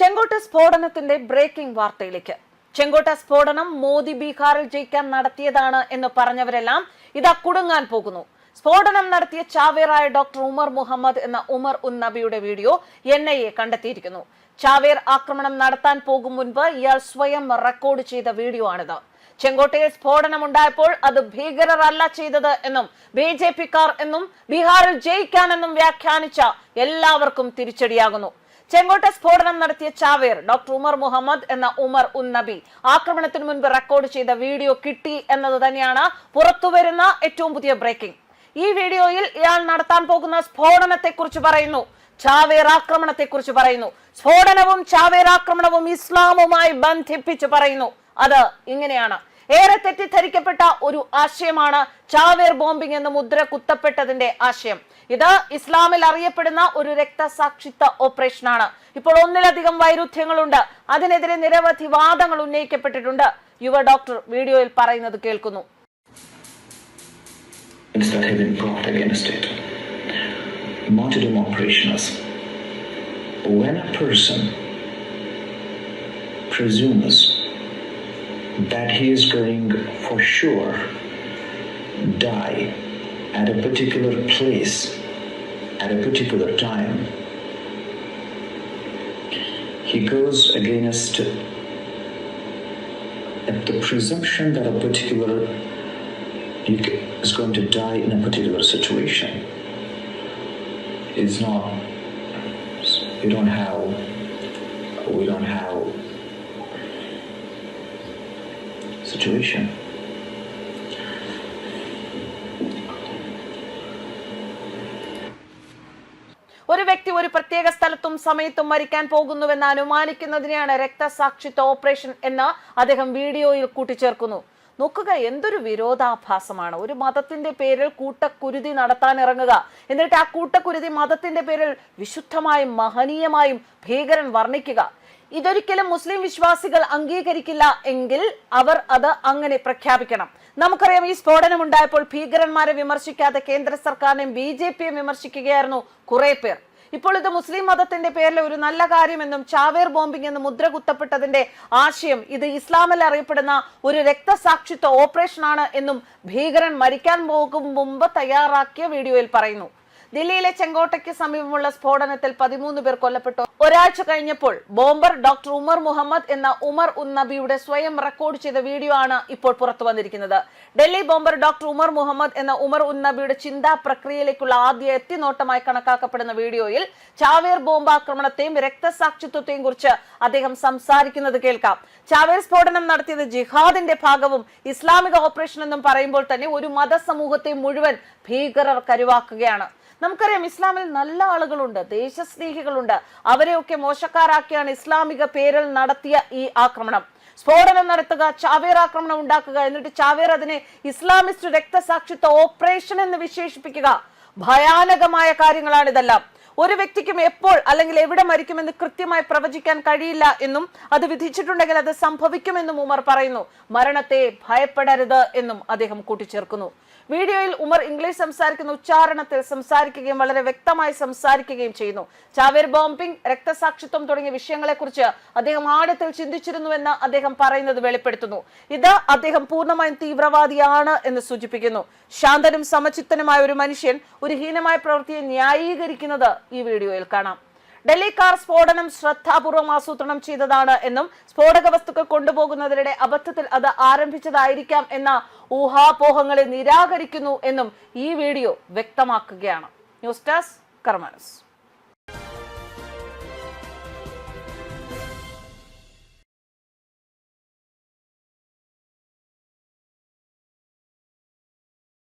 ചെങ്കോട്ട സ്ഫോടനത്തിന്റെ ബ്രേക്കിംഗ് വാർത്തയിലേക്ക്. ചെങ്കോട്ട സ്ഫോടനം മോദി ബീഹാറിൽ ജയിക്കാൻ നടത്തിയതാണ് എന്ന് പറഞ്ഞവരെല്ലാം ഇതാ കുടുങ്ങാൻ പോകുന്നു. സ്ഫോടനം നടത്തിയ ചാവേറായ ഡോക്ടർ ഉമർ മുഹമ്മദ് എന്ന ഉമർ ഉൻ നബിയുടെ വീഡിയോ എൻ ഐ എ കണ്ടെത്തിയിരിക്കുന്നു. ചാവേർ ആക്രമണം നടത്താൻ പോകും മുൻപ് ഇയാൾ സ്വയം റെക്കോർഡ് ചെയ്ത വീഡിയോ ആണിത്. ചെങ്കോട്ടയിൽ സ്ഫോടനം ഉണ്ടായപ്പോൾ അത് ഭീകരർ അല്ല ചെയ്തത് എന്നും ബി ജെ പിക്കാർ എന്നും ബീഹാറിൽ ജയിക്കാനെന്നും വ്യാഖ്യാനിച്ച എല്ലാവർക്കും തിരിച്ചടിയാകുന്നു. ചെങ്കോട്ട സ്ഫോടനം നടത്തിയ ചാവേർ ഡോക്ടർ ഉമർ മുഹമ്മദ് എന്ന ഉമർ ഉൻ നബി. ആക്രമണത്തിന് മുൻപ് റെക്കോർഡ് ചെയ്ത വീഡിയോ കിട്ടി എന്നത് തന്നെയാണ് പുറത്തുവരുന്ന ഏറ്റവും പുതിയ ബ്രേക്കിംഗ്. ഈ വീഡിയോയിൽ ഇയാൾ നടത്താൻ പോകുന്ന സ്ഫോടനത്തെ കുറിച്ച് പറയുന്നു. ചാവേർ ആക്രമണത്തെ കുറിച്ച് പറയുന്നു. സ്ഫോടനവും ചാവേർ ആക്രമണവും ഇസ്ലാമുമായി ബന്ധിപ്പിച്ച് പറയുന്നു. അത് ഇങ്ങനെയാണ്. ഏറെ തെറ്റിദ്ധരിക്കപ്പെട്ട ഒരു ആശയമാണ് ചാവേർ ബോംബിംഗ് എന്ന് മുദ്ര കുത്തപ്പെട്ടതിന്റെ ആശയം. ഇത് ഇസ്ലാമിൽ അറിയപ്പെടുന്ന ഒരു രക്തസാക്ഷിത്വ ഓപ്പറേഷനാണ്. ഇപ്പോൾ ഒന്നിലധികം വൈരുദ്ധ്യങ്ങളുണ്ട്. അതിനെതിരെ നിരവധി വാദങ്ങൾ ഉന്നയിക്കപ്പെട്ടിട്ടുണ്ട്. യുവ ഡോക്ടർ വീഡിയോയിൽ പറയുന്നത് കേൾക്കുന്നു. When a person presumes that he is going for sure die at a particular place at a particular time, he goes against the presumption that a particular is going to die in a particular situation. Is not we don't have we don't have situation. ഒരു വ്യക്തി ഒരു പ്രത്യേക സ്ഥലത്തും സമയത്തും മരിക്കാൻ പോകുന്നുവെന്ന് അനുമാനിക്കുന്നതിനെയാണ് രക്തസാക്ഷിത്വ operation എന്ന് അദ്ദേഹം വീഡിയോയിൽ കൂട്ടിച്ചേർക്കുന്നു. നോക്കുക എന്തൊരു വിരോധാഭാസമാണ്. ഒരു മതത്തിന്റെ പേരിൽ കൂട്ടക്കുരുതി നടത്താൻ ഇറങ്ങുക. എന്നിട്ട് ആ കൂട്ടക്കുരുതി മതത്തിന്റെ പേരിൽ വിശുദ്ധമായും മഹനീയമായും ഭീകരൻ വർണിക്കുക. ഇതൊരിക്കലും മുസ്ലിം വിശ്വാസികൾ അംഗീകരിക്കില്ല എങ്കിൽ അവർ അത് അങ്ങനെ പ്രഖ്യാപിക്കണം. നമുക്കറിയാം ഈ സ്ഫോടനം ഉണ്ടായപ്പോൾ ഭീകരന്മാരെ വിമർശിക്കാതെ കേന്ദ്ര സർക്കാരിനെയും ബി ജെ പിയും വിമർശിക്കുകയായിരുന്നു കുറെ പേർ. ഇപ്പോൾ ഇത് മുസ്ലിം മതത്തിന്റെ പേരിൽ ഒരു നല്ല കാര്യമെന്നും ചാവേർ ബോംബിംഗ് എന്ന് മുദ്ര കുത്തപ്പെട്ടതിന്റെ ആശയം ഇത് ഇസ്ലാമിൽ അറിയപ്പെടുന്ന ഒരു രക്തസാക്ഷിത്വ ഓപ്പറേഷനാണ് എന്നും ഭീകരൻ മരിക്കാൻ പോകും മുമ്പ് തയ്യാറാക്കിയ വീഡിയോയിൽ പറയുന്നു. ദില്ലിയിലെ ചെങ്കോട്ടയ്ക്ക് സമീപമുള്ള സ്ഫോടനത്തിൽ പതിമൂന്ന് പേർ കൊല്ലപ്പെട്ടു. ഒരാഴ്ച കഴിഞ്ഞപ്പോൾ ബോംബർ ഡോക്ടർ ഉമർ മുഹമ്മദ് എന്ന ഉമർ ഉൻ നബിയുടെ സ്വയം റെക്കോർഡ് ചെയ്ത വീഡിയോ ആണ് ഇപ്പോൾ പുറത്തു വന്നിരിക്കുന്നത്. ഡൽഹി ബോംബർ ഡോക്ടർ ഉമർ മുഹമ്മദ് എന്ന ഉമർ ഉൻ നബിയുടെ ചിന്താ പ്രക്രിയയിലേക്കുള്ള ആദ്യ എത്തിനോട്ടമായി കണക്കാക്കപ്പെടുന്ന വീഡിയോയിൽ ചാവേർ ബോംബ് ആക്രമണത്തെയും രക്തസാക്ഷിത്വത്തെയും കുറിച്ച് അദ്ദേഹം സംസാരിക്കുന്നത് കേൾക്കാം. ചാവേർ സ്ഫോടനം നടത്തിയത് ജിഹാദിന്റെ ഭാഗവും ഇസ്ലാമിക ഓപ്പറേഷൻ എന്നും പറയുമ്പോൾ തന്നെ ഒരു മതസമൂഹത്തെ മുഴുവൻ ഭീകരർ കരുവാക്കുകയാണ്. നമുക്കറിയാം ഇസ്ലാമിൽ നല്ല ആളുകളുണ്ട് ദേശസ്നേഹികളുണ്ട്. അവരെയൊക്കെ മോശക്കാരാക്കിയാണ് ഇസ്ലാമിക പേരിൽ നടത്തിയ ഈ ആക്രമണം. സ്ഫോടനം നടത്തുക ചാവേർ ആക്രമണം ഉണ്ടാക്കുക എന്നിട്ട് ചാവേർ അതിനെ ഇസ്ലാമിസ്റ്റ് രക്തസാക്ഷിത്വ ഓപ്പറേഷൻ എന്ന് വിശേഷിപ്പിക്കുക. ഭയാനകമായ കാര്യങ്ങളാണ് ഇതെല്ലാം ഒരു വ്യക്തിക്കും എപ്പോൾ അല്ലെങ്കിൽ എവിടെ മരിക്കുമെന്ന് കൃത്യമായി പ്രവചിക്കാൻ കഴിയില്ല എന്നും അത് വിധിച്ചിട്ടുണ്ടെങ്കിൽ അത് സംഭവിക്കുമെന്നും ഉമർ പറയുന്നു. മരണത്തെ ഭയപ്പെടരുത് എന്നും അദ്ദേഹം കൂട്ടിച്ചേർക്കുന്നു. വീഡിയോയിൽ ഉമർ ഇംഗ്ലീഷ് സംസാരിക്കുന്ന ഉച്ചാരണത്തിൽ സംസാരിക്കുകയും വളരെ വ്യക്തമായി സംസാരിക്കുകയും ചെയ്യുന്നു. ചാവേർ ബോംബിംഗ് രക്തസാക്ഷിത്വം തുടങ്ങിയ വിഷയങ്ങളെക്കുറിച്ച് അദ്ദേഹം ആഴത്തിൽ ചിന്തിച്ചിരുന്നുവെന്ന് അദ്ദേഹം പറയുന്നത് വെളിപ്പെടുത്തുന്നു. ഇത് അദ്ദേഹം പൂർണമായും തീവ്രവാദിയാണ് എന്ന് സൂചിപ്പിക്കുന്നു. ശാന്തനും സമചിത്തനുമായ ഒരു മനുഷ്യൻ ഒരു ഹീനമായ പ്രവൃത്തിയെ ന്യായീകരിക്കുന്നത് ഈ വീഡിയോയിൽ കാണാം. ഡൽഹി കാർ സ്ഫോടനം ശ്രദ്ധാപൂർവം ആസൂത്രണം ചെയ്തതാണ് എന്നും സ്ഫോടക വസ്തുക്കൾ കൊണ്ടുപോകുന്നതിനിടെ അബദ്ധത്തിൽ അത് ആരംഭിച്ചതായിരിക്കാം എന്ന ഊഹാപോഹങ്ങളെ നിരാകരിക്കുന്നു എന്നും ഈ വീഡിയോ വ്യക്തമാക്കുകയാണ്. News desk കർമാനസ്